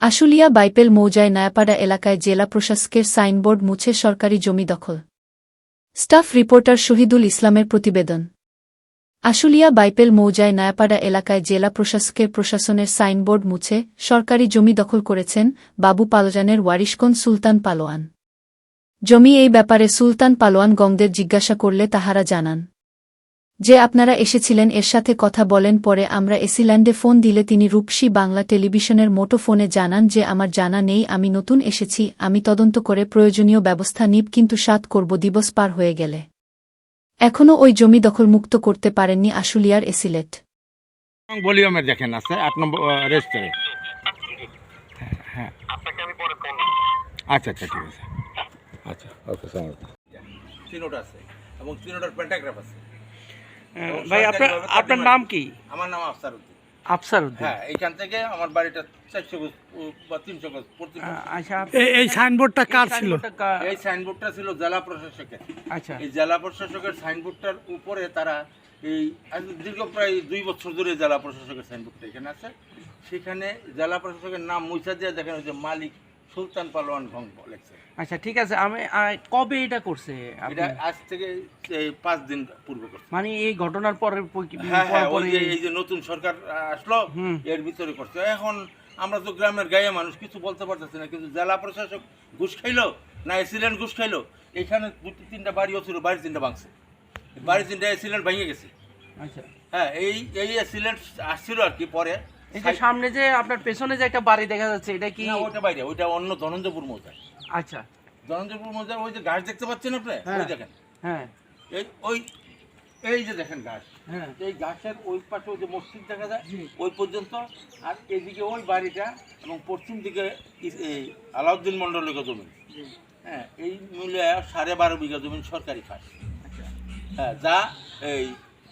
আশুলিয়া বাইপেল মৌজায় নয়াপাড়া এলাকায় জেলা প্রশাসকের সাইনবোর্ড মুছে সরকারি জমি দখল। স্টাফ রিপোর্টার শহীদুল ইসলামের প্রতিবেদন। আশুলিয়া বাইপেল মৌজায় নায়াপাড়া এলাকায় জেলা প্রশাসকের প্রশাসনের সাইনবোর্ড মুছে সরকারি জমি দখল করেছেন বাবু পালোজানের ওয়ারিশকন সুলতান পালোয়ান। জমি এই ব্যাপারে সুলতান পালোয়ান গংদের জিজ্ঞাসা করলে তাহারা জানান যে আপনারা এসেছিলেন এর সাথে কথা বলেন পরে আমরা এসিল্যান্ডে ফোন দিলে তিনি রূপসী বাংলা টেলিভিশনের মোটো ফোনে জানান যে আমার জানা নেই আমি নতুন এসেছি আমি তদন্ত করে প্রয়োজনীয় ব্যবস্থা নিব কিন্তু সাত করব দিবস পার হয়ে গেলে। এখনও ওই জমি দখলমুক্ত করতে পারেননি আশুলিয়ার এসিলেট। ভলিউমের দেখেন আছে আট নম্বর রেজিস্টারে। হ্যাঁ। আচ্ছা আচ্ছা ঠিক আছে। আচ্ছা ওকে সালাম তিনোটা আছে এবং তিনোটার প্যান্টাগ্রাফ আছে। ভাই আপনার আপনার নাম কি? আমার নাম আফসার উদ্দিন আফসার উদ্দিন হ্যাঁ এইখান থেকে আমার বাড়িটা চারশো গজ বা তিনশো গজ আচ্ছা এই- এই সাইনবোর্ডটা কার ছিল? এই সাইনবোর্ডটা ছিল জেলা প্রশাসকের। আচ্ছা। এই জেলা প্রশাসকের সাইনবোর্ডটার উপরে তারা এই দীর্ঘ প্রায় দুই বছর ধরে জেলা প্রশাসকের সাইনবোর্ডটা এখানে আছে। সেখানে জেলা প্রশাসকের নাম মুইসা দিয়ে দেখেন ওই যে মালিক সুলতান পালোয়ান ভঙ্গ লেখছে। আচ্ছা ঠিক আছে আমি কবে এটা করছে এটা আজ থেকে পাঁচ দিন পূর্বে করছে। মানে এই ঘটনার পরে হ্যাঁ হ্যাঁ এই যে নতুন সরকার আসলো এর ভিতরে করছে। এখন আমরা তো গ্রামের গায়ে মানুষ কিছু বলতে পারতেছি না কিন্তু জেলা প্রশাসক ঘুষ খাইলো না এসিলেন্ট ঘুষ খাইলো এখানে দুটি তিনটা বাড়িও ছিল বাড়ি তিনটা ভাঙছে। বাড়ি তিনটা এসিলেন্ট ভেঙে গেছে। আচ্ছা। হ্যাঁ এই এই এসিলেন্ট আসছিল আর কি পরে এই যে সামনে যে আপনার পেছনে যে একটা বাড়ি দেখা যাচ্ছে এটা কি না, ওইটা বাইরে ওইটা অন্য ধনঞ্জপুর মৌজা আচ্ছা। ধনঞ্জপুর মৌজার ওই যে গাছ দেখতে পাচ্ছেন আপনি? হ্যাঁ। ওই দেখেন। হ্যাঁ। এই ওই এই যে দেখেন গাছ হ্যাঁ। এই গাছের ওই পাশে ওই যে মসজিদ দেখা যায় ওই পর্যন্ত আর এদিকে ওই বাড়িটা এবং পশ্চিম দিকে এই আলাউদ্দিন মন্ডলের জমি। হ্যাঁ এই মূল্যে সাড়ে বারো বিঘা জমি সরকারি খাস হ্যাঁ যা এই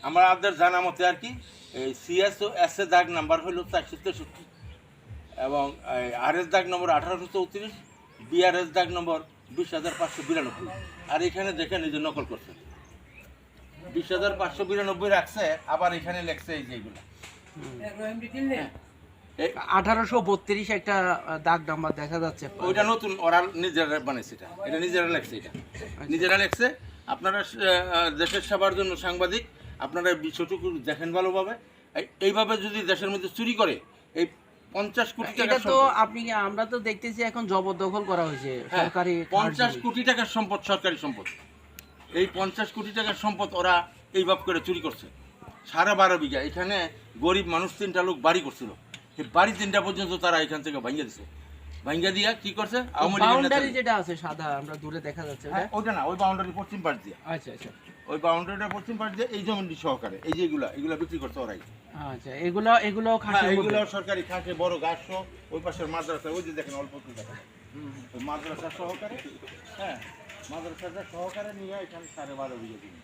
আমার আপনাদের জানা মতে আর কি এই সিএস ও এস এ দাগ নাম্বার হলো চারশো তেষট্টি এবং আর এস দাগ নম্বর আঠারোশো চৌত্রিশ বিআরএস দাগ নম্বর বিশ হাজার পাঁচশো বিরানব্বই। আর এখানে দেখেন এই যে নকল করছে। বিশ হাজার পাঁচশো বিরানব্বই রাখছে আবার এখানে লেখছে এই যেগুলো এই আঠারোশো বত্রিশ একটা দাগ নাম্বার দেখা যাচ্ছে। ওইটা নতুন ওরা নিজেরা বানাইছে এটা। এটা নিজেরা লেখছে এটা। নিজেরা লেখছে। আপনারা দেশের সেবার জন্য সাংবাদিক আপনারা বিষয়টুকু দেখেন ভালোভাবে। এইভাবে যদি দেশের মধ্যে চুরি করে এই পঞ্চাশ কোটি টাকা তো আপনি আমরা তো দেখতেছি এখন জবরদখল করা হয়েছে হ্যাঁ, সরকারি পঞ্চাশ কোটি টাকার সম্পদ সরকারি সম্পদ। এই পঞ্চাশ কোটি টাকার সম্পদ ওরা এইভাবে করে চুরি করছে। সাড়ে বারো বিঘা এখানে গরিব মানুষ তিনটা লোক বাড়ি করছিল। এই বাড়ি তিনটা পর্যন্ত তারা এখান থেকে ভাঙ্গা দিছে। ভাঙ্গা দিয়া কি করছে? বাউন্ডারি যেটা আছে সাদা আমরা দূরে দেখা যাচ্ছে? হ্যাঁ, ওটা। না ওই বাউন্ডারি পশ্চিম পাশ দিয়ে। আচ্ছা আচ্ছা। ওই বাউন্ডারিটা পশ্চিম পাশ দিয়ে এই জমিটি সহকারে এই যে এগুলো বিক্রি করতে ওরাই। আচ্ছা এগুলো এগুলো খাসি এগুলো সরকারি খাসে বড় গাছ ওই পাশের মাদ্রাসা ওই যে দেখেন অল্প একটু দেখা মাদ্রাসা সহকারে হ্যাঁ মাদ্রাসাটা সহকারে নিয়ে এখানে সাড়ে বারো বিঘে জমি।